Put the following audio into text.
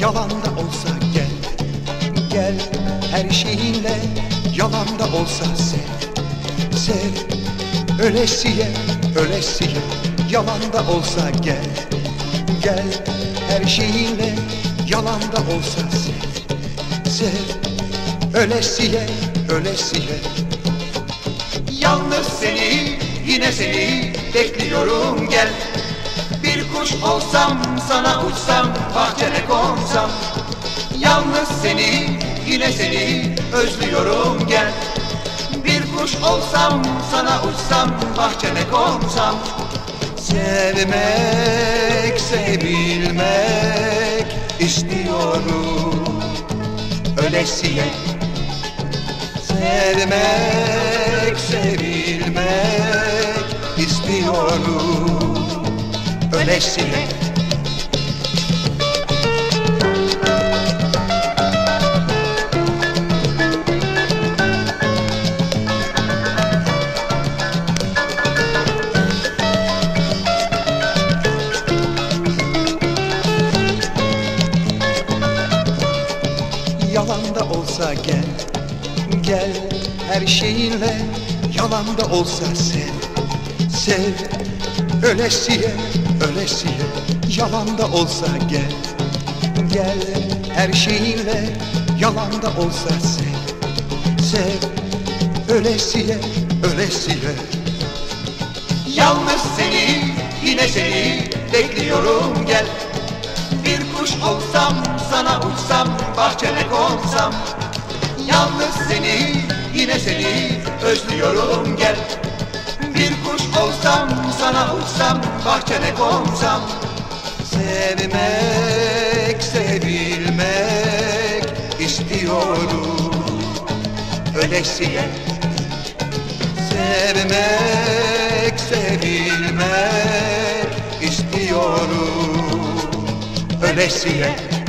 Yalan olsa gel Gel her şeyinle. Yalan olsa sev Sev. Ölesiye Ölesiye. Yalan da olsa gel Gel her şeyinle Yalan da olsa sev Sev. Ölesiye Ölesiye Yalnız seni Yine seni Bekliyorum gel. Bir kuş olsam sana uçsam bahçene konsam. Yalnız seni yine seni özlüyorum gel. Bir kuş olsam sana uçsam bahçene konsam Sevmek sevilmek istiyorum. Ölesiye Sevmek sevilmek istiyorum. Ölesiye Yalan da olsa gel Gel her şeyinle. Yalan da olsa sev Sev. Ölesiye Ölesiye. Yalan da olsa gel Gel her şeyinle. Yalan da olsa sev Sev. Ölesiye Ölesiye. Yalnız seni Yine seni Bekliyorum gel kuş olsam sana uçsam bahçene konsam Yalnız seni yine seni özlüyorum gel. Bir kuş olsam sana uçsam bahçene konsam Sevmek sevilmek istiyorum. Ölesiye Sevmek sevilmek istiyorum Ölesiye